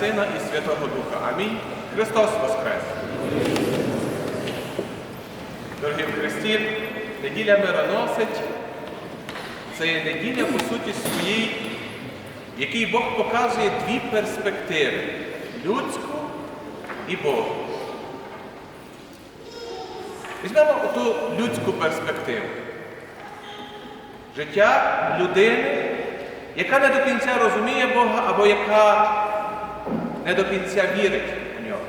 Сина і Святого Духа. Амінь. Христос Воскрес! Дорогі в Христі, неділя мироносить. Це є неділя, по суті, своїй, якій Бог показує дві перспективи людську і Богу. Візьмемо оту людську перспективу. Життя людини, яка не до кінця розуміє Бога або яка не до кінця вірить у нього.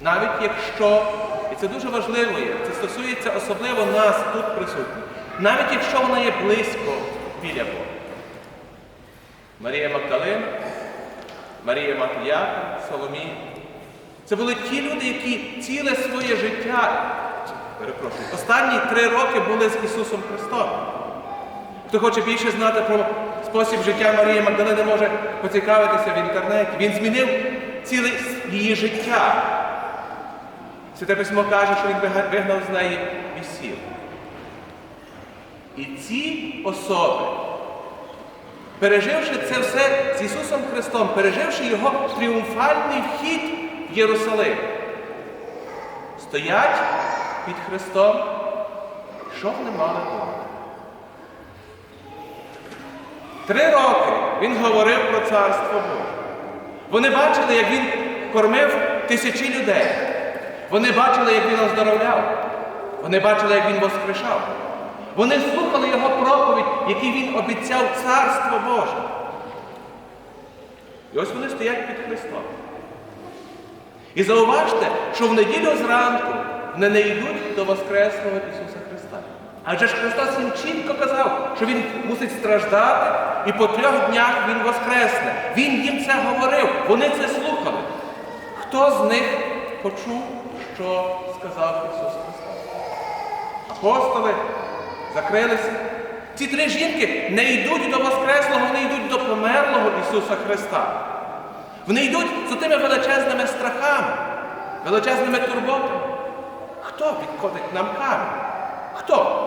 Навіть якщо, і це дуже важливо є, це стосується особливо нас тут присутніх, навіть якщо вона є близько біля Бога. Марія Магдалина, Марія Матияка, Соломія. Це були ті люди, які ціле своє життя, перепрошую, останні три роки були з Ісусом Христом. Хто хоче більше знати про спосіб життя Марії Магдалини, може поцікавитися в інтернеті. Він змінив ціле її життя. Святе письмо каже, що він вигнав з неї весілля. І ці особи, переживши це все з Ісусом Христом, переживши Його тріумфальний вхід в Єрусалим, стоять під Христом, що б не мали думати. Три роки він говорив про Царство Боже. Вони бачили, як він кормив тисячі людей. Вони бачили, як він оздоровляв. Вони бачили, як він воскрешав. Вони слухали його проповідь, який він обіцяв Царство Боже. І ось вони стоять під Христом. І зауважте, що в неділю зранку вони не йдуть до Воскреслого Ісуса. Адже ж Христос їм чітко казав, що Він мусить страждати, і по трьох днях Він воскресне. Він їм це говорив, вони це слухали. Хто з них почув, що сказав Ісус Христос? Апостоли закрилися. Ці три жінки не йдуть до Воскреслого, вони йдуть до померлого Ісуса Христа. Вони йдуть з тими величезними страхами, величезними турботами. Хто відкотить нам камінь? Хто?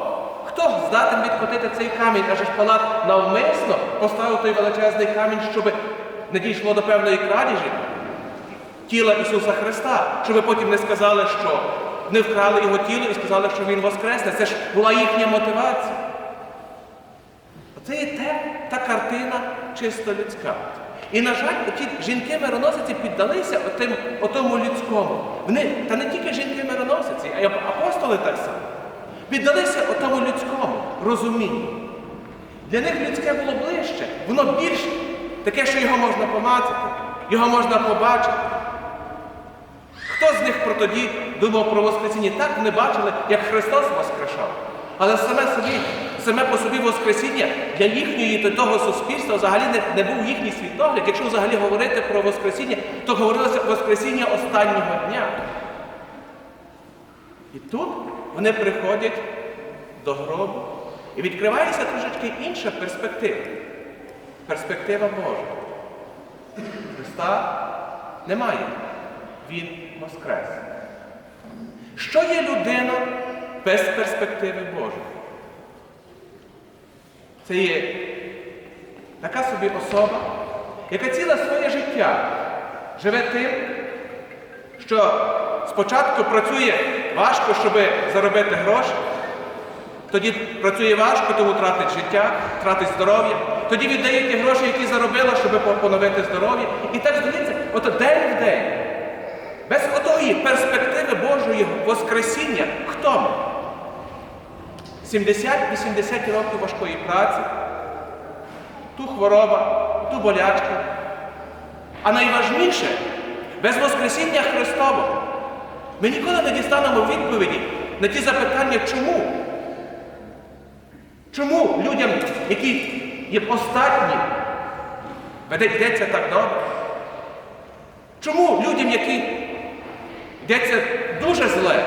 Здатен відкотити цей камінь? Аже ж Палат навмисно поставив той величезний камінь, щоб не дійшло до певної крадіжі тіла Ісуса Христа, щоб потім не сказали, що не вкрали його тіло і сказали, що Він воскресне. Це ж була їхня мотивація. Оце є те, та картина чисто людська. І, на жаль, ті жінки-мироносиці піддалися отим, отому людському. Вони, та не тільки жінки-мироносиці, а й апостоли так само. Піддалися отому людському розумінню. Для них людське було ближче, воно більш таке, що його можна помацати, його можна побачити. Хто з них про тоді думав про Воскресіння? Так вони бачили, як Христос воскрешав. Але саме собі, саме по собі Воскресіння для їхньої того суспільства взагалі не, не був їхній світогляд. Якщо взагалі говорити про Воскресіння, то говорилося Воскресіння останнього дня. І тут вони приходять до гробу і відкривається трошечки інша перспектива. Перспектива Божа. Христа немає. Він воскрес. Що є людина без перспективи Божої? Це є така собі особа, яка ціле своє життя живе тим, що спочатку працює важко, щоб заробити гроші, тоді працює важко, тому тратить життя, тратить здоров'я, тоді віддає ті гроші, які заробила, щоб поновити здоров'я. І так здається, от день в день. Без отої перспективи Божої Воскресіння, хто ми? 70-80 років важкої праці, ту хвороба, ту болячку. А найважніше, без Воскресіння Христового ми ніколи не дістанемо відповіді на ті запитання, чому? Чому людям, які є останні, йдеться так добре? Чому людям, які йдеться дуже зле,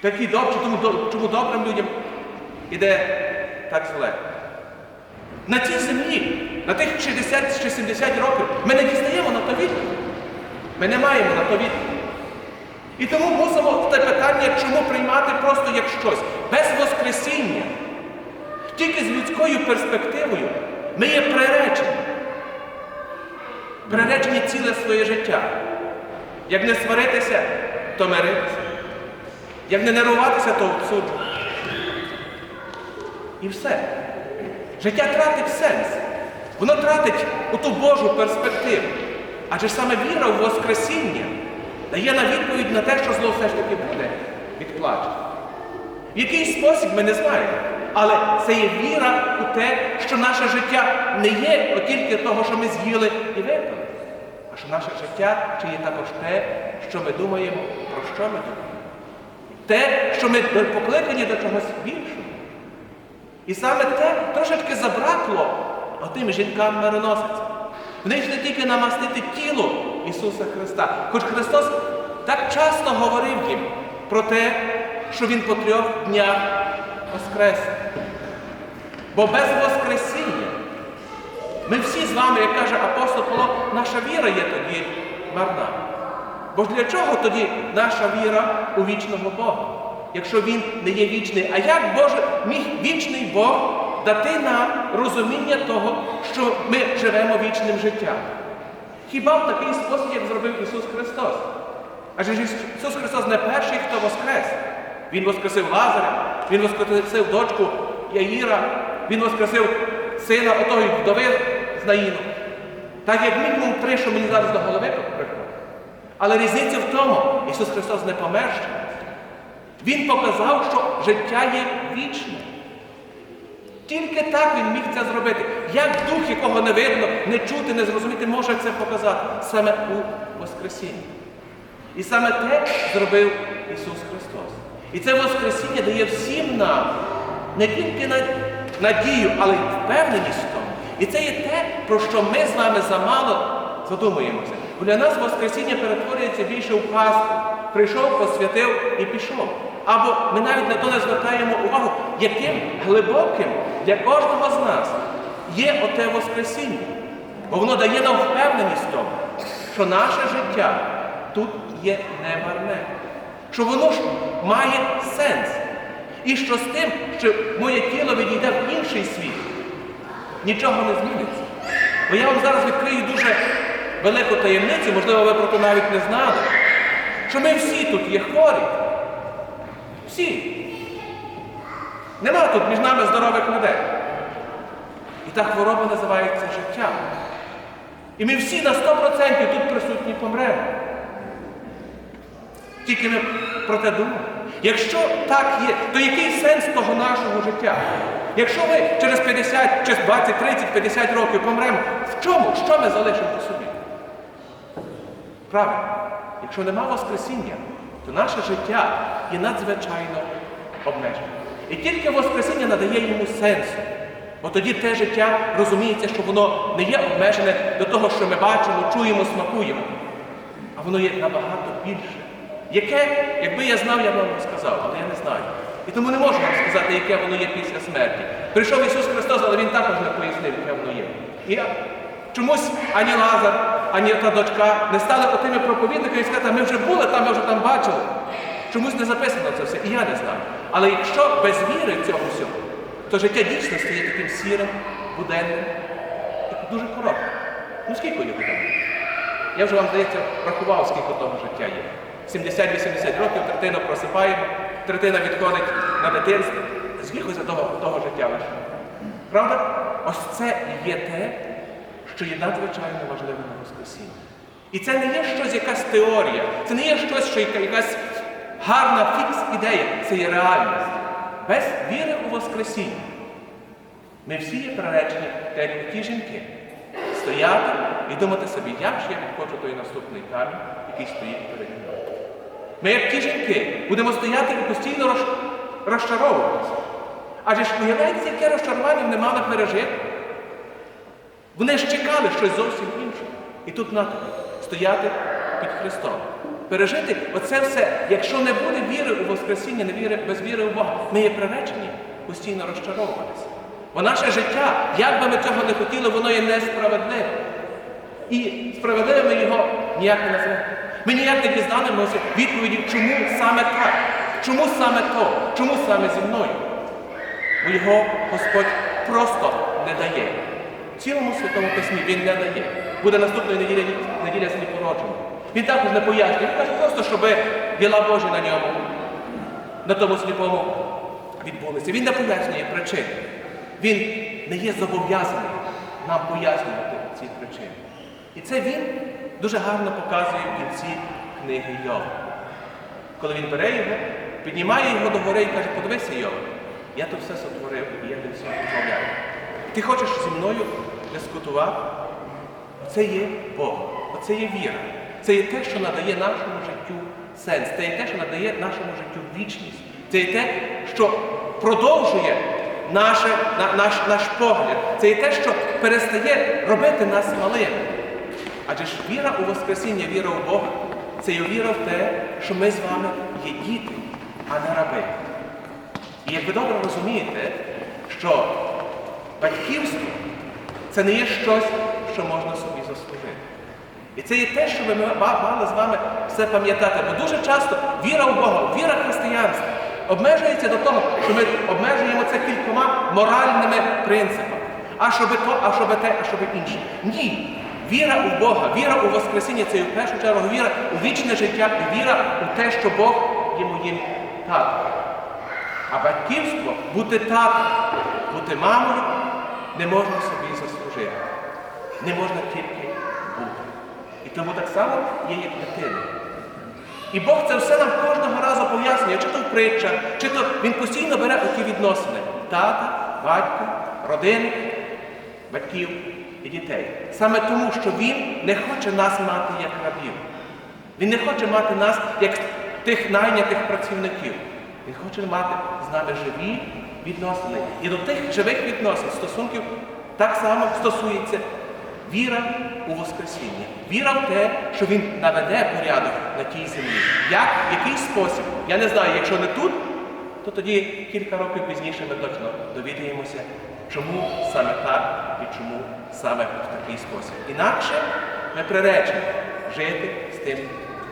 такі добрі, чому добрим людям іде так зле? На цій землі, на тих 60 чи 70 років, ми не дістаємо на то відповідь. Ми не маємо на відповідь. І тому мусимо те питання, чому приймати просто як щось, без Воскресіння. Тільки з людською перспективою ми є приречені. приречені ціле своє життя. Як не сваритися, то миритися. Як не нервуватися, то обсуджувати. І все. Життя тратить сенс. Воно тратить оту Божу перспективу. Адже саме віра в Воскресіння дає нам відповідь на те, що зло все ж таки буде відплачено. В який спосіб ми не знаємо. Але це є віра у те, що наше життя не є тільки того, що ми з'їли і випили, а що наше життя чи є також те, що ми думаємо, про що ми думаємо. Те, що ми покликані до чогось більшого. І саме те трошечки забракло отим жінкам мироносицям. В них не тільки намастити тіло Ісуса Христа, хоч Христос так часто говорив їм про те, що Він по трьох днях воскрес. Бо без Воскресіння ми всі з вами, як каже апостол Павло, наша віра є тоді марна. Бо для чого тоді наша віра у вічного Бога, якщо Він не є вічний? А як Боже міг вічний Бог дати нам розуміння того, що ми живемо вічним життям? Хіба в такий спосіб, як зробив Ісус Христос? Адже Ісус Христос не перший, хто воскрес. Він воскресив Лазаря, Він воскресив дочку Яїра, Він воскресив сина отої вдови з Наїну. Так як мінімум три, що мені зараз до голови приходить. Але різниця в тому, Ісус Христос не помер ще. Він показав, що життя є вічне. Тільки так Він міг це зробити. Як дух, якого не видно, не чути, не зрозуміти, може це показати саме у Воскресінні. І саме те зробив Ісус Христос. І це Воскресіння дає всім нам не тільки надію, але й впевненість в тому. І це є те, про що ми з вами замало задумуємося. Бо для нас Воскресіння перетворюється більше в казку. Прийшов, посвятив і пішов. Або ми навіть на то не звертаємо увагу, яким глибоким для кожного з нас є оте Воскресіння. Бо воно дає нам впевненість в тому, що наше життя тут є немарне, що воно ж має сенс. І що з тим, що моє тіло відійде в інший світ, нічого не зміниться. Бо я вам зараз відкрию дуже велику таємницю, можливо, ви про це навіть не знали, що ми всі тут є хворі. Всі. Нема тут між нами здорових людей. І та хвороба називається життям. І ми всі на 100% тут присутні помремо. Тільки ми про те думаємо. Якщо так є, то який сенс того нашого життя? Якщо ми через 50, через 20, 30, 50 років помремо, в чому? Що ми залишимо по собі? Правильно, якщо нема Воскресіння, то наше життя є надзвичайно обмежене. І тільки Воскресіння надає йому сенсу. Бо тоді те життя розуміється, що воно не є обмежене до того, що ми бачимо, чуємо, смакуємо, а воно є набагато більше. Яке, якби я знав, я б вам розказав, але я не знаю. І тому не можу вам сказати, яке воно є після смерті. Прийшов Ісус Христос, але Він також не пояснив, яке воно є. І я чомусь ані Лазар, ані та дочка не стали отими проповідниками і сказати, ми вже були там, ми вже там бачили. Чомусь не записано це все, і я не знаю. Але якщо без віри в цього всього, то життя дійсно стає таким сірим, буденним дуже коротким. Ну скільки є буденним? Я вже вам, здається, рахував, скільки того життя є. 70-80 років третина просипаємо, третина відходить на дитинство. Скільки за того, того життя лише? Правда? Ось це є те, що є надзвичайно важливим на Воскресінні. І це не є щось, якась теорія, це не є щось, що якась гарна фікс-ідея, це є реальність. Без віри у Воскресіння. Ми всі є приречені, так як ті жінки, стояти і думати собі, як ж я відхочу той наступний камінь, який стоїть перед мною. Ми, як ті жінки, будемо стояти і постійно розчаровуватися. Адже ж уявляється, яке розчарування вони мали пережити. Вони ж чекали щось зовсім інше. І тут на стояти під Христом. Пережити оце все, якщо не буде віри у Воскресіння, не віри, без віри у Бога, ми є приречені постійно розчаровуватися. Бо наше життя, як би ми цього не хотіли, воно є несправедливе. І справедливим його ніяк не назвемо. Ми ніяк не дізнаємося відповіді, чому саме так, чому саме то, чому саме зі мною. Бо його Господь просто не дає. Цілому Святому Письмі Він не дає. буде наступної неділі неділя сліпородження. Він також не пояснює, він каже просто, щоб діла Божі на ньому, на тому сліпому відбулися. Він не пояснює причин. Він не є зобов'язаний нам пояснювати ці причини. І це він дуже гарно показує в кінці книги Йова. Коли він бере його, піднімає його до гори і каже, подивися Йова, я тут все сотворив і я тим всім управляю. Ти хочеш зі мною дискутувати? Це є Бог, оце є віра. Це є те, що надає нашому життю сенс, це є те, що надає нашому життю вічність. Це є те, що продовжує наше, на- наш, наш погляд. Це є те, що перестає робити нас малими. Адже ж віра у Воскресіння, віра у Бога, це є віра в те, що ми з вами є діти, а не раби. І як ви добре розумієте, що батьківство це не є щось, що можна собі заслужити. І це є те, що ми мали з вами все пам'ятати. Бо дуже часто віра в Бога, віра в обмежується до того, що ми обмежуємо це кількома моральними принципами. А щоби то, а щоби те, а щоби інше. Ні. Віра у Бога, віра у Воскресіння це є в першу чергу віра у вічне життя і віра у те, що Бог є моїм татом. А батьківство бути татом, бути мамою не можна собі заслужити. Не можна тільки бути. І тому так само є як дитина. І Бог це все нам кожного разу пояснює, чи то в притчах, чи то він постійно бере оті відносини тата, батька, родини, батьків і дітей. Саме тому, що він не хоче нас мати як рабів. Він не хоче мати нас як тих найнятих працівників. Він хоче мати з нами живі відносини. І до тих живих відносин, стосунків так само стосується віра у Воскресіння. Віра в те, що він наведе порядок на тій землі. Як, в який спосіб? Я не знаю, якщо не тут, то тоді кілька років пізніше ми точно довідаємося, чому саме так і чому саме в такий спосіб. Інакше ми приречені жити з тим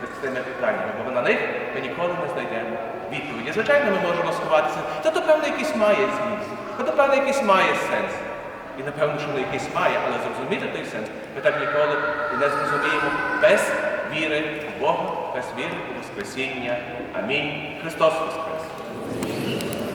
з питання, бо на них ми ніколи не знайдемо відповіді. Звичайно, ми можемо сховатися. Та то певно якийсь має зміст, та то певно якийсь має сенс. І напевно, що не якийсь має, але зрозуміти той сенс ми так ніколи не зрозуміємо без віри в Бога, без віри у Воскресіння. Амінь. Христос Воскрес!